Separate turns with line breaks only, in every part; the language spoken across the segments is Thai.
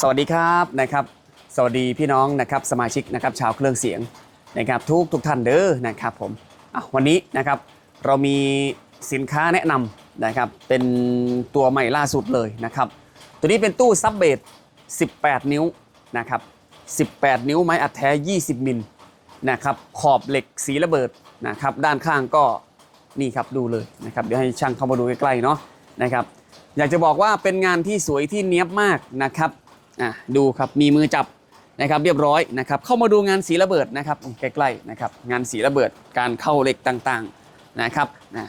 สวัสดีครับนะครับ สวัสดีพี่น้องนะครับสมาชิกนะครับชาวเครื่องเสียงนะครับทุกทุกท่านเด้อนะครับผมวันนี้นะครับเรามีสินค้าแนะนำนะครับเป็นตัวใหม่ล่าสุดเลยนะครับ ตัวนี้เป็นตู้ซับเบส18 นิ้วนะครับ18 นิ้วไม้อัดแท้ 20 มิลนะครับขอบเหล็กสีระเบิดนะครับด้านข้างก็นี่ครับดูเลยนะครับเดี๋ยวให้ช่างเข้ามาดูใกล้ๆเนาะนะครับอยากจะบอกว่าเป็นงานที่สวยที่เนี้ยบมากนะครับ อะดูครับมีมือจับนะครับเรียบร้อยนะครับเข้ามาดูงานสีระเบิดนะครับใกล้ๆนะครับงานสีระเบิดการเข้าเหล็กต่างๆนะครับนะ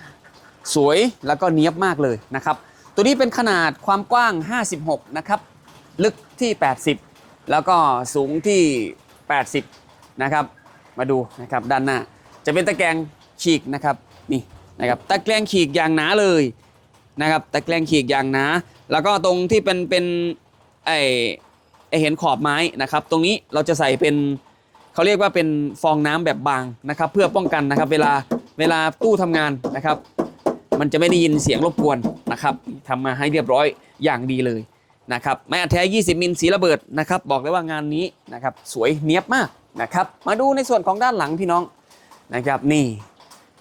สวยแล้วก็เนี้ยบมากเลยนะครับตัวนี้เป็นขนาดความกว้าง 56 นะครับ ลึกที่ 80 แล้วก็สูงที่ 80 นะครับ มาดูนะครับด้านหน้า จะเป็นตะแกรงฉีกนะครับนี่นะครับตะแกรงฉีกอย่างหนาเลยนะครับตะแกรงฉีกอย่างหนา แล้วก็ตรงที่เป็นเป็น ไอไอเห็นขอบไม้นะครับ ตรงนี้เราจะใส่เป็นเขาเรียกว่าเป็นฟองน้ำแบบบางนะครับ เพื่อป้องกันนะครับ เวลาเวลาตู้ทำงานนะครับ มันจะไม่ได้ยินเสียงรบกวนนะครับทำมาให้เรียบร้อยอย่างดีเลยนะครับไม้อัดแท้ 20 มิลสีระเบิดนะครับ บอกเลยว่างานนี้นะครับสวยเนียบมากนะครับ มาดูในส่วนของด้านหลังพี่น้องนะครับนี่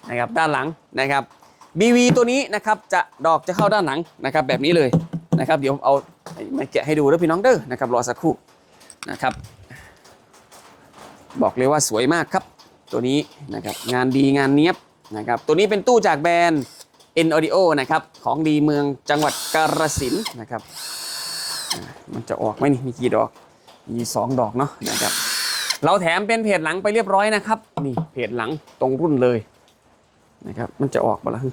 นะครับด้านหลังนะครับ BV ตัวนี้นะครับจะดอกจะเข้าด้านหลังนะครับแบบนี้เลย นะครับเดี๋ยวเอามาแกะให้ดูแล้วพี่น้องเด้อนะครับรอสักครู่นะครับ บอกเลยว่าสวยมากครับ ตัวนี้นะครับงานดีงานเนี้ยบนะครับตัวนี้เป็นตู้จากแบรนด์ N Audio นะครับของดีเมืองจังหวัดกาฬสินธุ์นะครับมันจะออกไหมนี่มีกี่ดอกมีสองดอกเนาะนะครับเราแถมเป็นเพจหลังไปเรียบร้อยนะครับนี่เพจหลังตรงรุ่นเลยนะครับมันจะออกมาแล้ว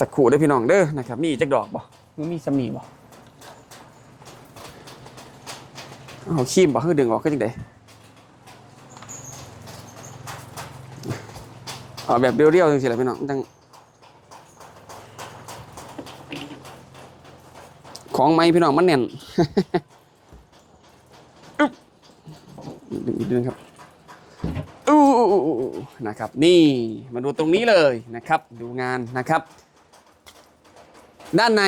สักครู่ได้อพี่น้องเด้อนะครับมีอีกจักดอกบ่มันมีสำนีบ่เอาขีมบ่คือดึงออกคือจังไดเอาแบบเรียวๆจังสิแหละพี่น้องจังของไม้พี่น้องมันแน่นอึ๊บดึงอีกดึงครับอู้นะครับ นี่มาดูตรงนี้เลยนะครับ ดูงานนะครับ ด้านใน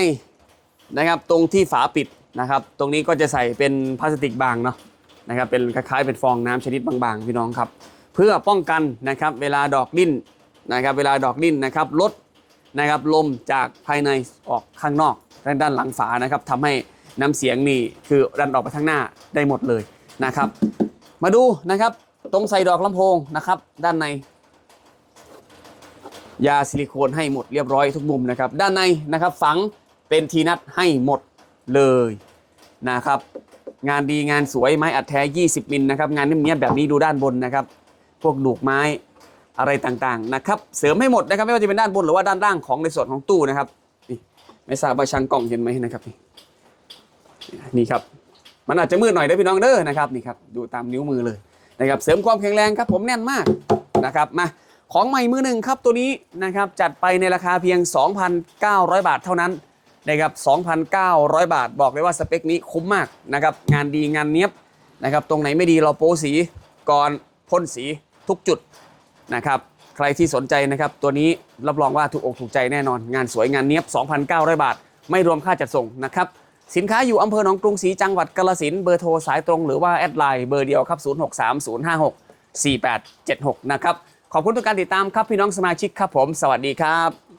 นะครับตรงที่ฝาปิดนะครับ ตรงนี้ก็จะใส่เป็นพลาสติกบางเนาะนะครับเป็นคล้ายๆเป็นฟองน้ำชนิดบางๆพี่น้องครับ เพื่อป้องกันนะครับเวลาดอกดิ้นนะครับเวลาดอกดิ้นนะครับลดนะครับลมจากภายในออกข้างนอกด้านด้านหลังฝานะครับทำให้น้ำเสียงนี่คือดันออกไปข้างหน้าได้หมดเลยนะครับ มาดูนะครับตรงใส่ดอกลำโพงนะครับ ด้านใน ยาซิลิโคนให้หมดเรียบร้อยทุกมุมนะครับ ด้านในนะครับฝังเป็นทีนัทให้หมดเลยนะครับ งานดีงานสวยไม้อัดแท้ 20 มิลนะครับ งานเนี้ยแบบนี้ดูด้านบนนะครับ พวกดูกไม้อะไรต่างๆนะครับ เสริมให้หมดนะครับ ไม่ว่าจะเป็นด้านบนหรือว่าด้านล่างของในส่วนของตู้นะครับนี่ไม่ทราบว่าช่างกล้องเห็นไหมนะครับนี่นี่ครับ มันอาจจะมืดหน่อยเด้พี่น้องเด้อนะครับนี่ครับดูตามนิ้วมือเลยนะครับ เสริมความแข็งแรงครับผมแน่นมากนะครับมา ของใหม่มือหนึ่งครับตัวนี้นะครับจัดไปในราคาเพียง 2,900 บาทเท่านั้นนะครับ 2,900 บาทบอกเลยว่าสเปคนี้คุ้มมากนะครับงานดีงานเนี้ยบนะครับตรงไหนไม่ดีเราโป้สีก่อนพ่นสีทุกจุดนะครับใครที่สนใจนะครับตัวนี้รับรองว่าถูกอกถูกใจแน่นอน งานสวยงานเนี้ยบ 2,900 บาท ไม่รวมค่าจัดส่งนะครับสินค้าอยู่อำเภอหนองกรุงศรีจังหวัดกาฬสินเบอร์โทรสายตรงหรือว่าแอดไลน์เบอร์เดียวครับ 0630564876 นะครับ ขอบคุณทุกการติดตามครับพี่น้องสมาชิกครับผม สวัสดีครับ